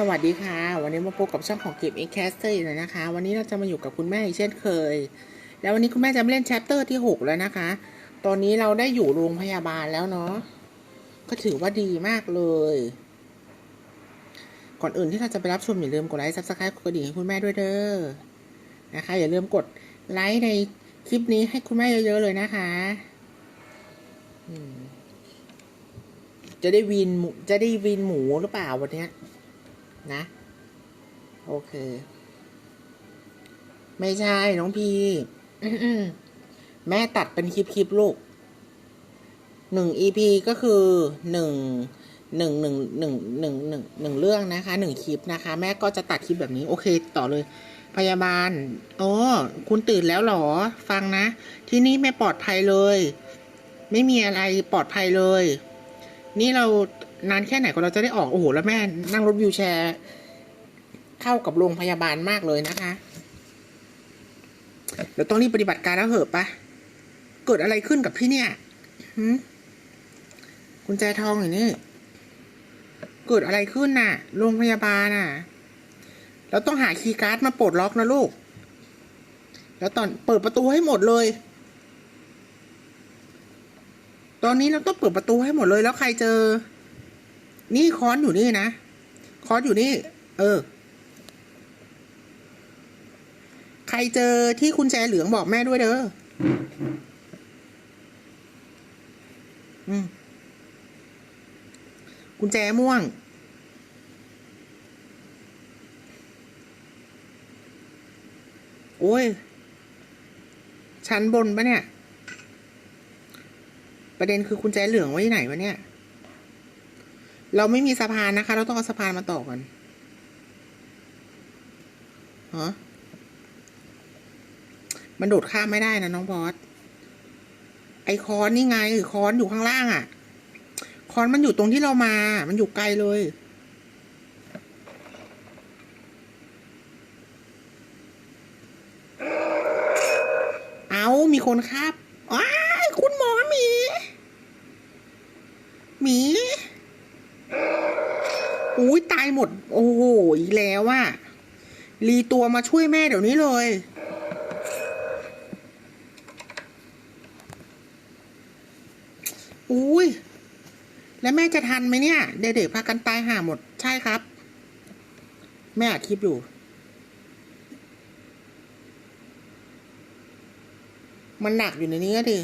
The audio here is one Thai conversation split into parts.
สวัสดีค่ะ วันนี้มาพบกับช่องของเก็บเอ็กแคสเตอร์อีกแล้วนะคะ วันนี้เราจะมาอยู่กับคุณแม่อีกเช่นเคย แล้ววันนี้คุณแม่จะมาเล่นแชปเตอร์ที่ 6 แล้วนะคะ ตอนนี้เราได้อยู่โรงพยาบาลแล้วเนาะก็ถือว่าดีมากเลย ก่อนอื่นที่เราจะไปรับชมอย่าลืมกดไลค์ซับสไครต์กดกระดิ่งให้คุณแม่ด้วยเด้อนะคะ อย่าลืมกดไลค์ในคลิปนี้ให้คุณแม่เยอะๆเลยนะคะจะได้วินจะได้วินหมูหรือเปล่าวันนี้ นะ โอเค ไม่ใช่ น้องพีแม่ตัดเป็นคลิปคลิปลูกหนึ่ง EP ก็คือหนึ่งหนึ่งหนึ่งหนึ่งหนึ่งหนึ่งหนึ่งเรื่องนะคะหนึ่งคลิปนะคะ แม่ก็จะตัดคลิปแบบนี้ โอเค ต่อเลย พยาบาลโอ๋อคุณตื่นแล้วหรอ ฟังนะ ที่นี่ไม่ปลอดภัยเลย ไม่มีอะไรปลอดภัยเลย นี่เรา นานแค่ไหนก็เราจะได้ออก โอ้โห แล้วแม่นั่งรถวิวแชร์ เข้ากับโรงพยาบาลมากเลยนะคะเดี๋ยวต้องรีบปฏิบัติการแล้วเหอะปะเกิดอะไรขึ้นกับพี่เนี่ยหืมกุญแจทองอย่างนี้เกิดอะไรขึ้นน่ะ โรงพยาบาลน่ะ เราต้องหาคีย์การ์ดมาปลดล็อกนะลูก แล้วตอนเปิดประตูให้หมดเลย ตอนนี้เราต้องเปิดประตูให้หมดเลยแล้วใครเจอ นี่ค้อนอยู่นี่นะค้อนอยู่นี่ เออ ใครเจอที่คุณแจเหลืองบอกแม่ด้วยเด้ออืมกุญแจม่วง โอ้ย ชั้นบนปะเนี่ย ประเด็นคือกุญแจเหลืองไว้ที่ไหนวะเนี่ย เราไม่มีสะพานนะคะ เราต้องเอาสะพานมาต่อกันฮะมันโดดข้ามไม่ได้นะน้องบอส ไอคอนนี่ไงคอนอยู่ข้างล่างอะ่ะ คอนมันอยู่ตรงที่เรามา มันอยู่ไกลเลย เอามีคนครับอ้ายคุณหมอหมี หมี อุ้ยตายหมด โอ้โห อีกแล้วอะรี ตัวมาช่วยแม่เดี๋ยวนี้เลย อุ้ย แล้วแม่จะทันไหมเนี่ย เด็กๆพากันตายห่าหมด ใช่ครับ แม่อัดคลิปอยู่ มันหนักอยู่ในนี้ก็ดิ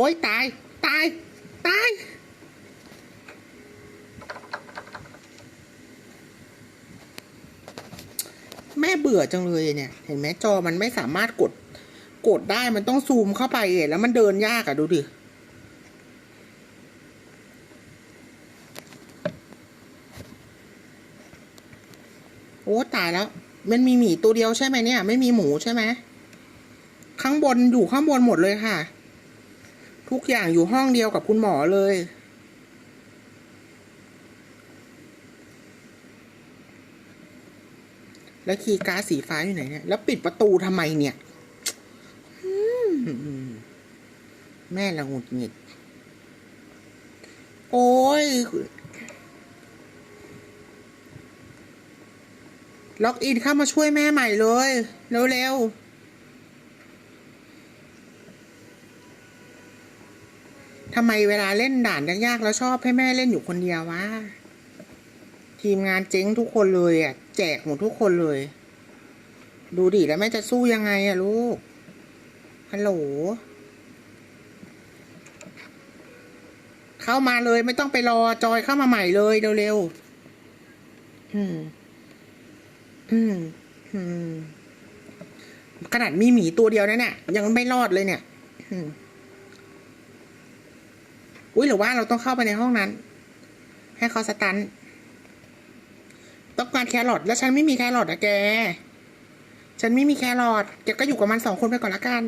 อ้ยตาย ตาย ตาย แม่เบื่อจังเลยเนี่ย เห็นไหมจอมันไม่สามารถกด กดได้มันต้องซูมเข้าไปอแล้วมันเดินยากอะดูดิโอ้ตายแล้ว มันมีหมีตัวเดียวใช่ไหมเนี่ย ไม่มีหมูใช่ไหมข้างบนอยู่ข้างบนหมดเลยค่ะ ทุกอย่างอยู่ห้องเดียวกับคุณหมอเลย แล้วคีย์การ์ดสีฟ้าอยู่ไหนเนี่ย แล้วปิดประตูทำไมเนี่ยอืมแม่ละหงุดหงิด โอ้ย ล็อกอินเข้ามาช่วยแม่ใหม่เลย เร็วๆำไมเวลาเล่นด่านยากๆแล้วชอบให้แม่เล่นอยู่คนเดียววะทีมงานเจ๊งทุกคนเลยอะ แจกหมดทุกคนเลย ดูดิแล้วแม่จะสู้ยังไงอะลูกฮัลโหลเข้ามาเลยไม่ต้องไปรอจอยเข้ามาใหม่เลยเร็วๆอืม อืม อืมขนาดมีหมีตัวเดียวนะเนี่ยยังไม่รอดเลยเนี่ย อืม อุ้ยหรือว่าเราต้องเข้าไปในห้องนั้น ให้เขาสตันต้องการแครอทแล้วฉันไม่มีแครอทอะแก ฉันไม่มีแครอทแกก็อยู่กับมันสองคนไปก่อนละกัน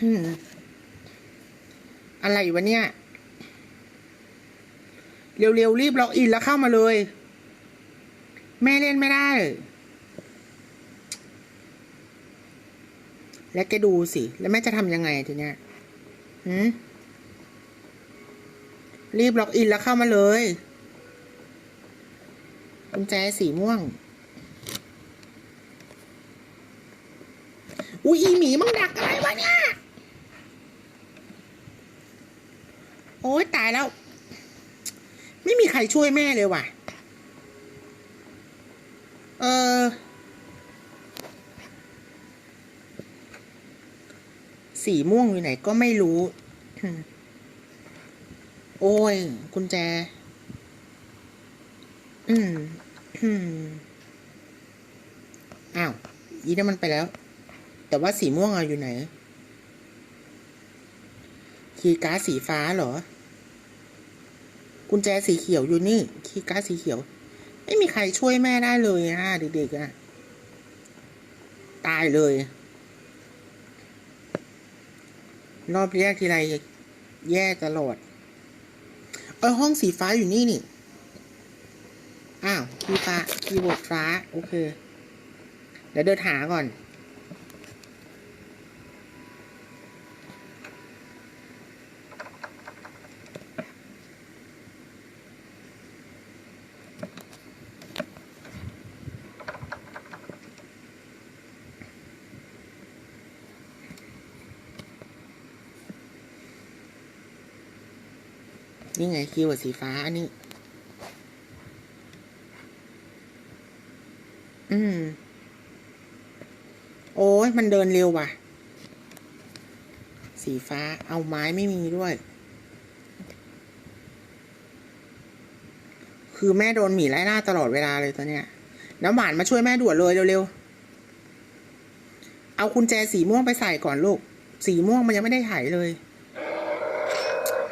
อืมอะไรวะเนี่ย เร็วๆรีบล็อกอินแล้วเข้ามาเลย แม่เล่นไม่ได้ แล้วแกดูสิ แล้วแม่จะทำยังไงทีเนี้ยหืม รีบล็อกอินแล้วเข้ามาเลยกุญแจสีม่วง อุ้ยอีหมีมึงดักอะไรวะเนี่ย โอ้ยตายแล้ว ไม่มีใครช่วยแม่เลยว่ะ เออ สีม่วงอยู่ไหนก็ไม่รู้ โอ้ย กุญแจ อืมอืมอ้าว อีนั่นมันไปแล้ว แต่ว่าสีม่วงอะอยู่ไหน คีย์การ์ดสีฟ้าเหรอ กุญแจสีเขียวอยู่นี่ คีย์การ์ดสีเขียว ไม่มีใครช่วยแม่ได้เลยอะเด็กๆอะตายเลย รอบแรกทีไรแย่ตลอด ออห้องสีฟ้าอยู่นี่นี่ อ้าว คีย์ฟ้าคีย์บอร์ดฟ้า โอเค เดี๋ยวเดินหาก่อน นี่ไงคีย์เวิร์ดสีฟ้าอันนี้ อืม โอ้ยมันเดินเร็วว่ะ สีฟ้า เอาไม้ไม่มีด้วย คือแม่โดนหมีไล่ล่าตลอดเวลาเลยตอนเนี้ย น้ำหวานมาช่วยแม่ด่วนเลยเร็วๆ เอากุญแจสีม่วงไปใส่ก่อนลูก สีม่วงมันยังไม่ได้ไถเลย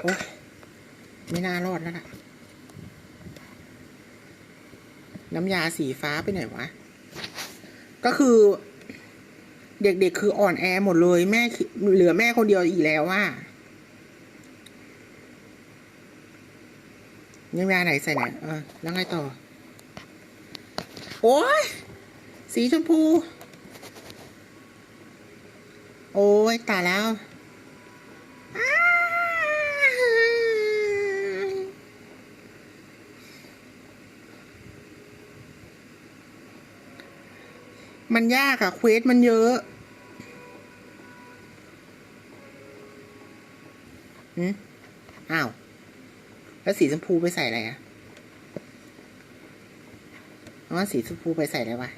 โอ้ย ไม่น่ารอดแล้วล่ะ น้ำยาสีฟ้าไปไหนวะ ก็คือ เด็กๆคืออ่อนแอหมดเลยแม่เหลือแม่คนเดียวอีกแล้วว่าน้ำยาไหนใส่ไหนเออแล้วไงต่อ โอ้ยสีชมพู โอ้ยตายแล้ว มันยากอะเควสมันเยอะหืมอ้าว แล้วสีชมพูไปใส่อะไรอะอ๋อสีชมพูไปใส่อะไรวะ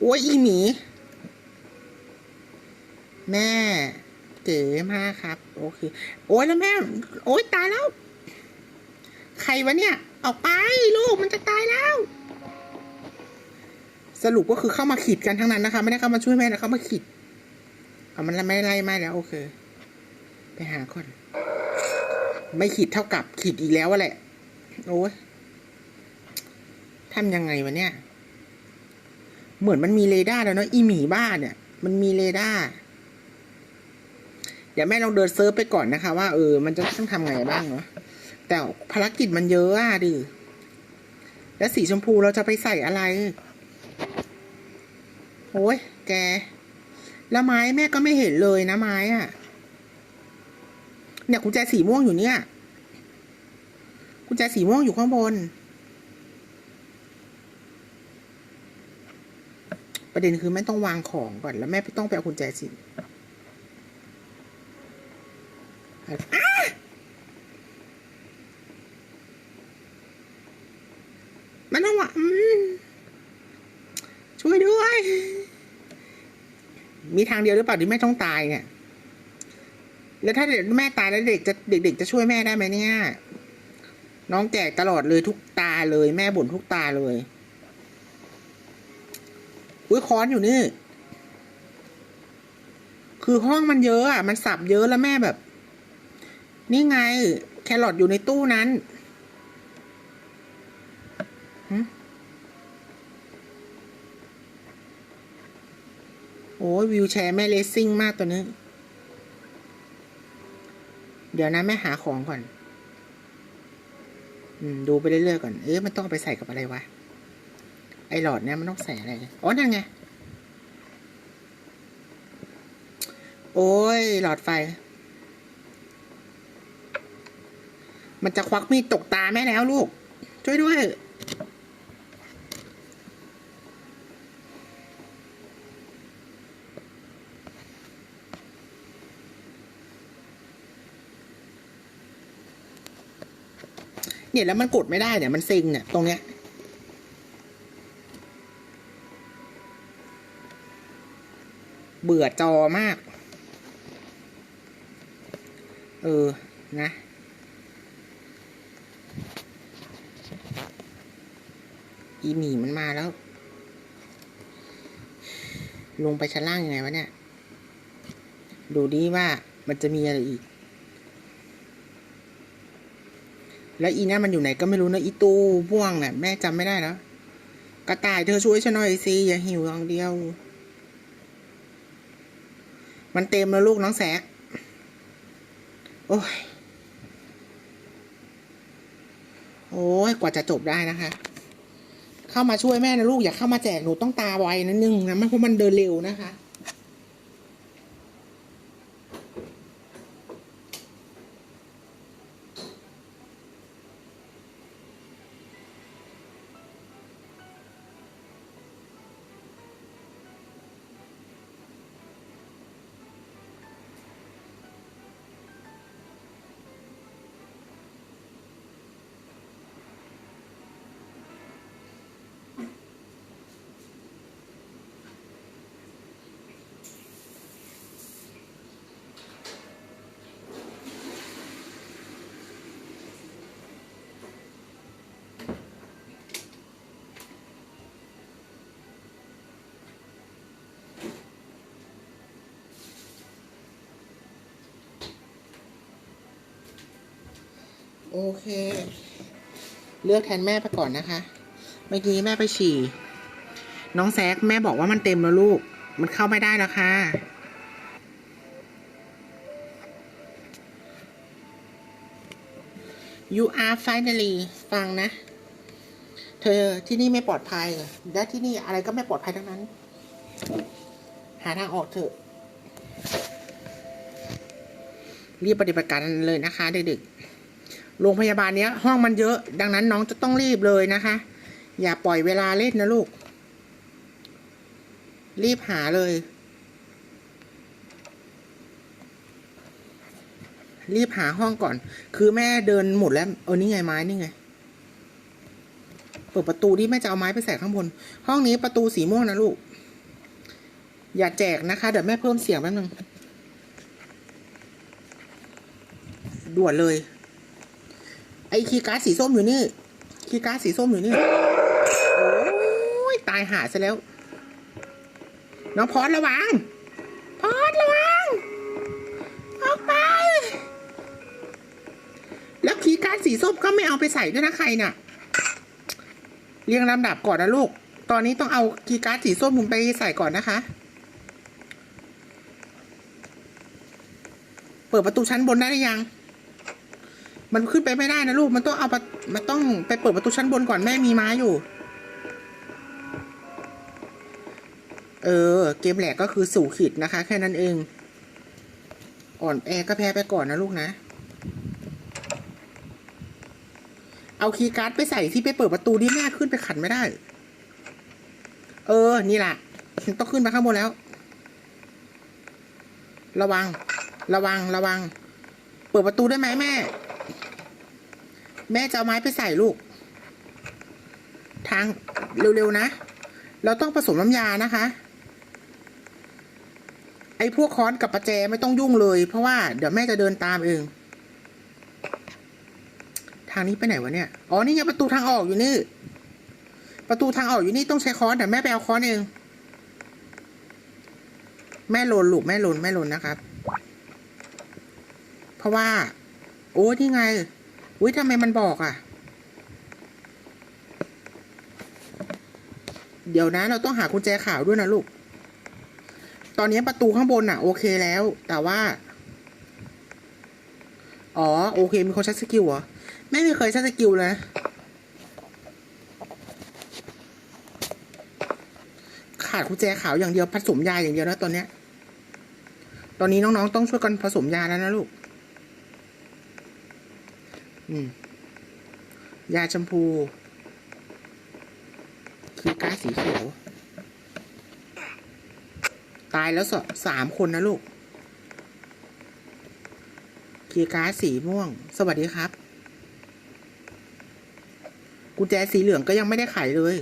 โอ้ยอีหมี แม่เก๋มากครับ โอเค โอ้ยแล้วแม่ โอ้ยตายแล้ว รวะเนี่ย ออกไปลูกมันจะตายแล้ว สรุปก็คือเข้ามาขีดกันทั้งนั้นนะคะ ไม่ได้เข้ามาช่วยแม่นะเข้ามาขีดเอามันไม่ไล่ไม่แล้วโอเค ไปหาก่อนไม่ขีดเท่ากับขีดอีกแล้วอะแหละ โอ้ยทำยังไงวะเนี่ย เหมือนมันมีเรดาร์แล้วเนาะอีหมีบ้านเนี่ย มันมีเรดาร์เดี๋ยวแม่ลองเดินเซิร์ฟไปก่อนนะคะ ว่าเออมันจะต้องทำไงบ้างเนาะ แต่ภารกิจมันเยอะอะดิแล้วสีชมพูเราจะไปใส่อะไรโอ้ยแก แล้วไม้แม่ก็ไม่เห็นเลยนะไม้อะเนี่ยกุญแจสีม่วงอยู่เนี่ยกุญแจสีม่วงอยู่ข้างบน ประเด็นคือแม่ต้องวางของก่อนแล้วแม่ต้องไปเอากุญแจสิอ้ามันต้องวางอืม ช่วยด้วย มีทางเดียวหรือเปล่าที่แม่ต้องตายเนี่ย แล้วถ้าเด็กแม่ตายแล้วเด็กจะเด็กๆจะช่วยแม่ได้ไหมเนี่ย น้องแจกตลอดเลยทุกตาเลย แม่บ่นทุกตาเลย อุ้ยค้อนอยู่นี่ คือห้องมันเยอะอะ มันสับเยอะแล้วแม่แบบ นี่ไง แครอทอยู่ในตู้นั้นหึ โอ้ยวิวแชร์แม่เลสซิ่งมากตัวนี้ เดี๋ยวนะแม่หาของก่อน อืม ดูไปเรื่อยๆก่อน เอ๊ะมันต้องไปใส่กับอะไรวะ ไอหลอดเนี่ยมันต้องใส่อะไร อ๋อ นั่นไง โอ้ย หลอดไฟ มันจะควักมีดตกตาแม่แล้วลูก ช่วยด้วย เนี่ยแล้วมันกดไม่ได้เนี่ยมันซิงเนี่ยตรงเนี้ยเบื่อจอมาก เออ นะ อีหมีมันมาแล้ว ลงไปชั้นล่างยังไงวะเนี่ย ดูดีว่ามันจะมีอะไรอีก แล้วอีนั่นมันอยู่ไหนก็ไม่รู้นะอีตู้พ่วงเนี่ยแม่จำไม่ได้แล้วกระต่ายเธอช่วยฉันหน่อยสิอย่าหิวอย่างเดียว มันเต็มแล้วลูกน้องแสกโอ้ยโอ้ยกว่าจะจบได้นะคะ เข้ามาช่วยแม่นะลูกอย่าเข้ามาแจกหนูต้องตาไวนิดนึงนะมันเพราะมันเดินเร็วนะคะ โอเค เลือกแทนแม่ไปก่อนนะคะ เมื่อกี้แม่ไปฉี่ น้องแซกแม่บอกว่ามันเต็มแล้วลูก มันเข้าไม่ได้แล้วค่ะ you are finally ฟังนะ เธอที่นี่ไม่ปลอดภัย และที่นี่อะไรก็ไม่ปลอดภัยทั้งนั้น หาทางออกเถอะ รีบปฏิบัติการเลยนะคะเด็กๆ โรงพยาบาลเนี้ย ห้องมันเยอะ ดังนั้นน้องจะต้องรีบเลยนะคะ อย่าปล่อยเวลาเล่นนะลูก รีบหาเลย รีบหาห้องก่อน คือแม่เดินหมดแล้ว เออนี่ไงไม้นี่ไงเปิดประตูที่แม่จะเอาไม้ไปใส่ข้างบน ห้องนี้ประตูสีม่วงนะลูก อย่าแจกนะคะ เดี๋ยวแม่เพิ่มเสียงแป๊บนึงด่วนเลย ไอ้คีย์การ์ดสีส้มอยู่นี่คีย์การ์ดสีส้มอยู่นี่ โอ้ยตายหาซะแล้ว น้องพอดระวัง พอดระวัง ออกไป แล้วคีย์การ์ดสีส้มก็ไม่เอาไปใส่ด้วยนะใครน่ะ เรียงลำดับก่อนนะลูก ตอนนี้ต้องเอาคีย์การ์ดสีส้มมุนไปใส่ก่อนนะคะ เปิดประตูชั้นบนได้หรือยัง มันขึ้นไปไม่ได้นะลูก มันต้องเอาปมันต้องไปเปิดประตูชั้นบนก่อนแม่มีไม้อยู่ เออ เกมแหลกก็คือสู่ขีดนะคะ แค่นั้นเอง อ่อนแอก็แพ้ไปก่อนนะลูกนะ เอาคีย์การ์ดไปใส่ที่ไปเปิดประตูที่แม่ขึ้นไปขันไม่ได้ เออ นี่แหละต้องขึ้นไปข้างบนแล้ว ระวัง ระวัง ระวัง เปิดประตูได้ไหมแม่ แม่จะเอาไม้ไปใส่ลูก ทางเร็วๆนะ เราต้องผสมน้ำยานะคะ ไอ้พวกค้อนกับประแจไม่ต้องยุ่งเลย เพราะว่าเดี๋ยวแม่จะเดินตามเอง ทางนี้ไปไหนวะเนี่ย อ๋อ นี่ไงประตูทางออกอยู่นี่ ประตูทางออกอยู่นี่ต้องใช้ค้อนเดี๋ยวแม่ไปเอาค้อนเอง แม่หลนลูกแม่หลนแม่หลนนะครับ เพราะว่า โอ้นี่ไง อุ้ยทำไมมันบอกอะ เดี๋ยวนะเราต้องหากุญแจขาวด้วยนะลูก ตอนนี้ประตูข้างบนอะ โอเคแล้ว แต่ว่า อ๋อ โอเค มีคนใช้สกิลเหรอ ไม่เคยใช้สกิลเลยขาดกุญแจขาวอย่างเดียวผสมยาอย่างเดียวนะตอนเนี้ย ตอนนี้น้องๆต้องช่วยกันผสมยาแล้วนะลูก อืมยาชมพูคีย์กาสีเขียว ตายแล้วสสามคนนะลูกคีการ์ดสีม่วง สวัสดีครับ กุญแจสีเหลืองก็ยังไม่ได้ไขเลย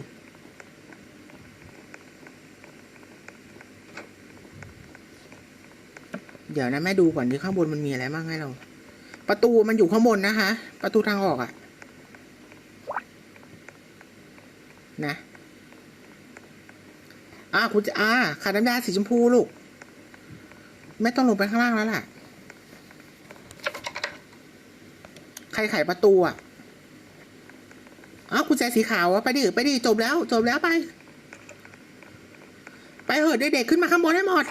เดี๋ยวนะแม่ดูก่อนที่ข้างบนมันมีอะไรบ้างให้เรา ประตูมันอยู่ข้างบนนะคะ ประตูทางออกอะนะอ่าคุณจะอ่าขาดน้ำยาสีชมพูลูก ไม่ต้องลงไปข้างล่างแล้วล่ะ ใครไขประตูอะอ้าวกุญแจสีขาวอะไปดิไปดิจบแล้ว จบแล้วไป ไปเหอะเด็กๆขึ้นมาข้างบนให้หมด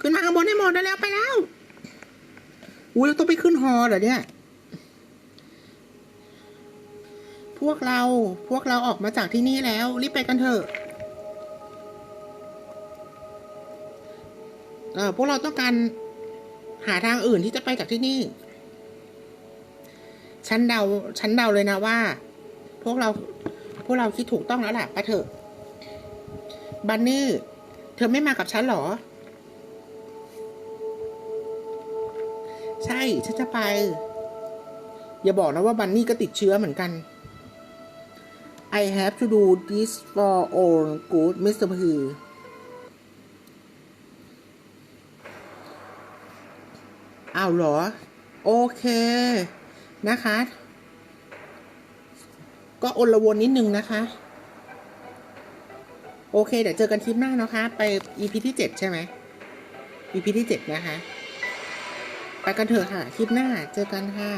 ขึ้นมาข้างบนให้หมดได้แล้วไปแล้ว อุ้ยเราต้องไปขึ้นฮอเหรอเนี่ย พวกเรา พวกเราออกมาจากที่นี่แล้ว รีบไปกันเถอะเออพวกเราต้องการหาทางอื่นที่จะไปจากที่นี่ ฉันเดา ฉันเดาเลยนะว่า พวกเรา พวกเราคิดถูกต้องแล้วแหละไปเถอะ บันนี่ เธอไม่มากับฉันหรอ ฉันจะไป อย่าบอกนะว่าบันนี่ก็ติดเชื้อเหมือนกัน I have to do this for all good Mr. P อ้าวเหรอ โอเค นะคะ ก็อนละวนนิดนึงนะคะ โอเค เดี๋ยวเจอกันคลิปหน้านะคะ ไป EP ที่เจ็ดใช่ไหม EP ที่เจ็ดนะคะ ไปกันเถอะค่ะ คลิปหน้าเจอกันค่ะ